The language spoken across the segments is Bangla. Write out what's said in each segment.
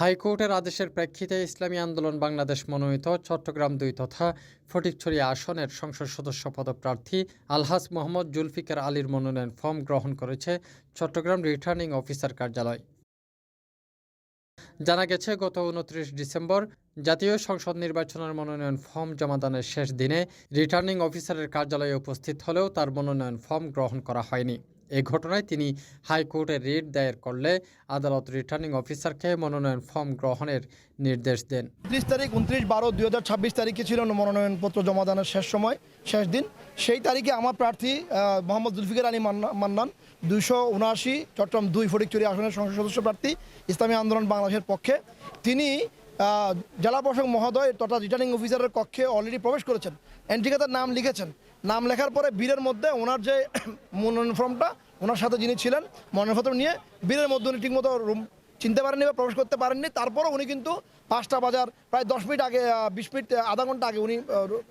হাইকোর্টের আদেশের প্রেক্ষিতে ইসলামী আন্দোলন বাংলাদেশ মনোনীত চট্টগ্রাম দুই তথা ফটিকছড়ি আসনের সংসদ সদস্য পদপ্রার্থী আলহাজ মোহাম্মদ জুলফিকার আলীর মনোনয়ন ফর্ম গ্রহণ করেছে চট্টগ্রাম রিটার্নিং অফিসার কার্যালয়। জানা গেছে, গত উনত্রিশ ডিসেম্বর জাতীয় সংসদ নির্বাচনের মনোনয়ন ফর্ম জমাদানের শেষ দিনে রিটার্নিং অফিসারের কার্যালয়ে উপস্থিত হলেও তার মনোনয়ন ফর্ম গ্রহণ করা হয়নি। এ ঘটনায় তিনি হাইকোর্টে রিট দায়ের করলে আদালত রিটার্নিং অফিসারকে মনোনয়ন ফর্ম গ্রহণের নির্দেশ দেন। ত্রিশ তারিখ উনত্রিশ বারো দুই হাজার ছাব্বিশ তারিখে ছিল মনোনয়নপত্র জমা দানের শেষ সময়, শেষ দিন। সেই তারিখে আমার প্রার্থী মোহাম্মদ জুলফিকার আলী মান্নান, দুইশো উনআশি চট্টগ্রাম দুই ফটিকচুরি আসনের সংসদ সদস্য প্রার্থী, ইসলামী আন্দোলন বাংলাদেশের পক্ষে। তিনি জেলা প্রশাসক মহোদয় তথা রিটার্নিং অফিসারের কক্ষে অলরেডি প্রবেশ করেছেন। এন্ট্রিকাতার নাম লিখেছেন। নাম লেখার পরে বীরের মধ্যে ওনার যে মনোনয়ন ফর্মটা, ওনার সাথে যিনি ছিলেন মনোনয়নপত্র নিয়ে বীরের মধ্যে উনি ঠিকমতো রুম চিনতে পারেননি বা প্রবেশ করতে পারেননি। তারপরও উনি কিন্তু পাঁচটা বাজার, প্রায় দশ মিনিট আগে বিশ মিনিট, আধা ঘণ্টা আগে উনি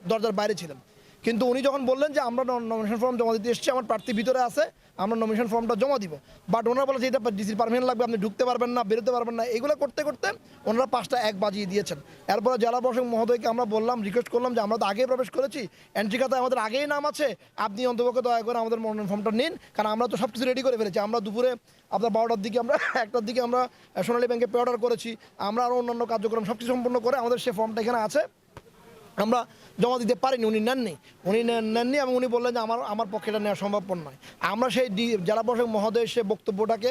দরজার বাইরে ছিলেন। কিন্তু উনি যখন বললেন যে আমরা নমিনেশন ফর্ম জমা দিতে এসেছি, আমার প্রার্থী ভিতরে আছে, আমরা নমিনেশন ফর্মটা জমা দিব। বাট ওনারা বলে যে এটা ডিসির পারমিশন লাগবে, আপনি ঢুকতে পারবেন না, বেরোতে পারবেন না। এগুলো করতে করতে ওনারা পাঁচটা এক বাজিয়ে দিয়েছেন। এরপরে জেলা প্রশাসক মহোদয়কে আমরা বললাম রিকোয়েস্ট করলাম যে আমরা তো আগেই প্রবেশ করেছি এন্ট্রি খাতায় আমাদের আগেই নাম আছে, আপনি অন্তপক্ষে দয়া করে আমাদের মনোনয়ন ফর্মটা নিন, কারণ আমরা তো সব কিছু রেডি করে ফেলেছি। আমরা দুপুরে আপনার বারোটার দিকে আমরা, একটার দিকে আমরা সোনালী ব্যাংকে পে অর্ডার করেছি, আমরা আরও অন্যান্য কার্যক্রম সব কিছু সম্পূর্ণ করে আমাদের সে ফর্মটা এখানে আছে। আমরা জমা দিতে পারিনি, উনি নেননি। উনি নেননি এবং উনি বললেন যে আমার আমার পক্ষে এটা নেওয়া সম্ভবপর নয়। আমরা সেই জেলা প্রশাসক মহোদয়ের সে বক্তব্যটাকে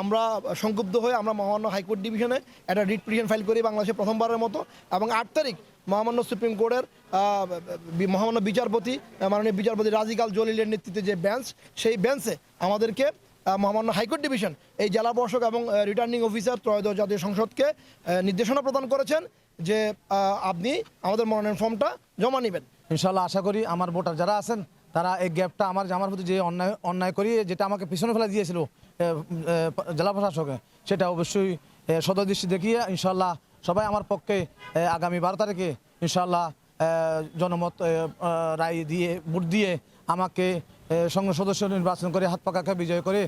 আমরা সংক্ষুব্ধ হয়ে আমরা মহামান্য হাইকোর্ট ডিভিশনে একটা রিট পিটিশন ফাইল করি বাংলাদেশে প্রথমবারের মতো এবং আট তারিখ মহামান্য সুপ্রিম কোর্টের মহামান্য বিচারপতি, মাননীয় বিচারপতি রাজিকাল জলিলের নেতৃত্বে যে বেঞ্চ, সেই বেঞ্চে আমাদেরকে মহামান্য হাইকোর্ট ডিভিশন এই জেলা প্রশাসক এবং রিটার্নিং অফিসার ত্রয়োদশ জাতীয় সংসদকে নির্দেশনা প্রদান করেছেন যে আপনি আমাদের মনোনয়ন ফর্মটা জমা নেবেন। ইনশাল্লাহ আশা করি আমার ভোটার যারা আছেন তারা এই গ্যাপটা আমার আমার প্রতি যে অন্যায় অন্যায় করি যেটা আমাকে পিছনে ফেলে দিয়েছিল জেলা প্রশাসকে সেটা অবশ্যই এ, সদদৃষ্টি দেখিয়ে ইনশাল্লাহ সবাই আমার পক্ষে আগামী বারো তারিখে ইনশাল্লাহ জনমত রায় দিয়ে, ভোট দিয়ে আমাকে সংসদ সদস্য নির্বাচন করে হাত পাকাকে বিজয় করে,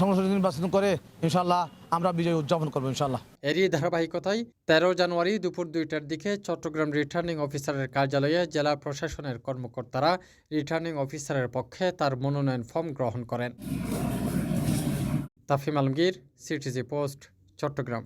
সংসদ নির্বাচন করে ইনশাল্লাহ আমরা বিজয় উদযাপন করব ইনশাল্লাহ এরই ধারাবাহিকতায় তেরো জানুয়ারি দুপুর দুইটার দিকে চট্টগ্রাম রিটার্নিং অফিসারের কার্যালয়ে জেলা প্রশাসনের কর্মকর্তারা রিটার্নিং অফিসারের পক্ষে তার মনোনয়ন ফর্ম গ্রহণ করেন। Tafim Alamgir, CTG post, Chattogram.